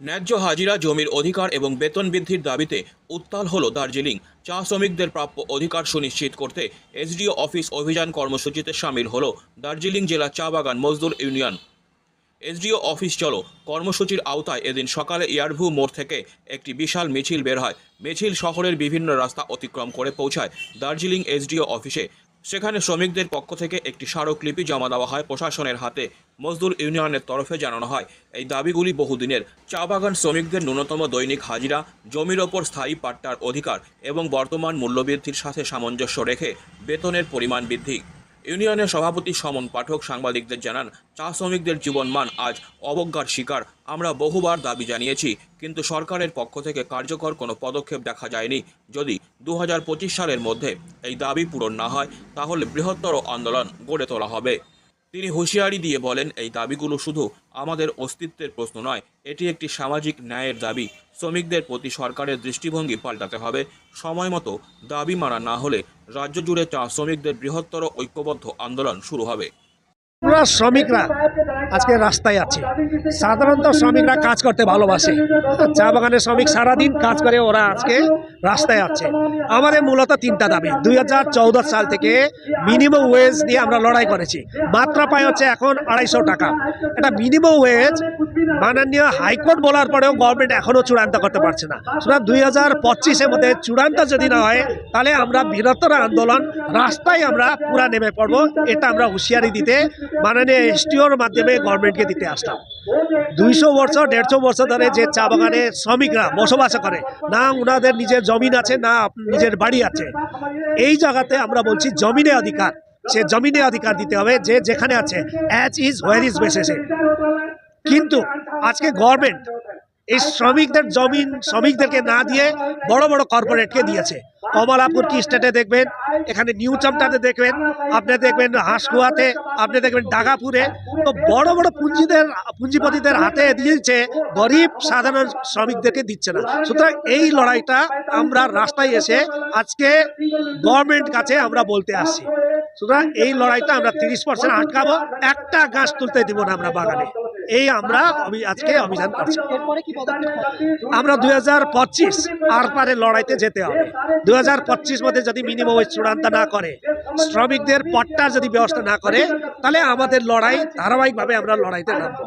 ন্যায্য হাজিরা, জমির অধিকার এবং বেতন বৃদ্ধির দাবিতে উত্তাল হল দার্জিলিং। চা শ্রমিকদের প্রাপ্য অধিকার সুনিশ্চিত করতে এসডিও অফিস অভিযান কর্মসূচিতে সামিল হল দার্জিলিং জেলা চা বাগান মজদুর ইউনিয়ন। এসডিও অফিস, চলো, কর্মসূচির আওতায় এদিন সকালে ইয়ারভু মোড় থেকে একটি বিশাল মিছিল বের হয়। মিছিল শহরের বিভিন্ন রাস্তা অতিক্রম করে পৌঁছায় দার্জিলিং এসডিও অফিসে। সেখানে শ্রমিকদের পক্ষ থেকে একটি স্মারকলিপি জমা দেওয়া হয় প্রশাসনের হাতে। মজদুর ইউনিয়নের তরফে জানানো হয়। এই দাবিগুলি বহুদিনের। চা বাগান শ্রমিকদের ন্যূনতম দৈনিক হাজিরা, জমির ওপর স্থায়ী পাট্টার অধিকার এবং বর্তমান মূল্যবৃদ্ধির সাথে সামঞ্জস্য রেখে বেতনের পরিমাণ বৃদ্ধি। ইউনিয়নের সভাপতি সমন পাঠক সাংবাদিকদের জানান চা শ্রমিকদের জীবনমান আজ অবজ্ঞার শিকার। আমরা বহুবার দাবি জানিয়েছি, কিন্তু সরকারের পক্ষ থেকে কার্যকর কোনো পদক্ষেপ দেখা যায়নি। যদি দু হাজার পঁচিশ সালের মধ্যে এই দাবি পূরণ না হয়, তাহলে বৃহত্তর আন্দোলন গড়ে তোলা হবে। তিনি হুঁশিয়ারি দিয়ে বলেন, এই দাবিগুলো শুধু আমাদের অস্তিত্বের প্রশ্ন নয়, এটি একটি সামাজিক ন্যায়ের দাবি। শ্রমিকদের প্রতি সরকারের দৃষ্টিভঙ্গি পাল্টাতে হবে। সময় মতো দাবি মানা না হলে রাজ্য জুড়ে চা শ্রমিকদের বৃহত্তর ঐক্যবদ্ধ আন্দোলন শুরু হবে। শ্রমিকরা আজকে রাস্তায় আছি। সাধারণত শ্রমিকরা কাজ করতে ভালোবাসে। চা বাগানের শ্রমিক সারাদিন কাজ করে, ওরা আজকে রাস্তায় আছে। আমাদের মূলত তিনটা দাবি। দুই হাজার চৌদ্দ সাল থেকে মিনিমাম ওয়েজ নিয়ে আমরা লড়াই করেছি। মাত্রা পায় হচ্ছে এখন আড়াইশো টাকা। এটা মিনিমাম ওয়েজ মাননীয় হাইকোর্ট বলার পরেও গভর্নমেন্ট এখনও চূড়ান্ত করতে পারছে না। সুতরাং দুই হাজার পঁচিশের মধ্যে চূড়ান্ত যদি না হয়, তাহলে আমরা বৃহত্তর আন্দোলন রাস্তায় আমরা পুরা নেমে পড়ব। এটা আমরা হুঁশিয়ারি দিতে মাননীয় এসটিওর মাধ্যমে গভর্নমেন্টকে দিতে আসলাম। দুইশো বছর, দেড়শো বছর ধরে যে চা বাগানে শ্রমিকরা বসবাস করে, না ওনাদের নিজের জমিন আছে না নিজের বাড়ি আছে। এই জায়গাতে আমরা বলছি জমিনে অধিকার। সে জমিনে অধিকার দিতে হবে যে যেখানে আছে অ্যাজ ইজ হোয়ার ইজ বেসেসে কিন্তু আজকে গভর্নমেন্ট এই শ্রমিকদের জমিন শ্রমিকদেরকে না দিয়ে বড় বড় কর্পোরেটকে দিয়েছে। কমলাপুর কি স্টেটে দেখবেন? এখানে নিউ চামটাতে দেখবেন, আপনি দেখবেন হাঁসকুয়াতে আপনি দেখবেন ডাগাপুরে। তো বড় বড় পুঁজিদের, পুঁজিপতিদের হাতে দিয়েছে, গরিব সাধারণ শ্রমিকদেরকে দিচ্ছে না। সুতরাং এই লড়াইটা আমরা রাস্তায় এসে আজকে গভর্নমেন্ট কাছে আমরা বলতে আসছি। সুতরাং এই লড়াইটা আমরা তিরিশ পার্সেন্ট আটকাবো, একটা গাছ তুলতে দিব না আমরা বাগানে। এই আমরা আজকে অভিযান করছি। আমরা দুই হাজার পঁচিশ আর পারে লড়াইতে যেতে হবে। দু হাজার পঁচিশ মধ্যে যদি মিনিমাম ওয়েজ চূড়ান্ত না করে শ্রমিকদের পট্টার যদি ব্যবস্থা না করে তাহলে আমাদের লড়াই ধারাবাহিকভাবে আমরা লড়াইতে নামবো।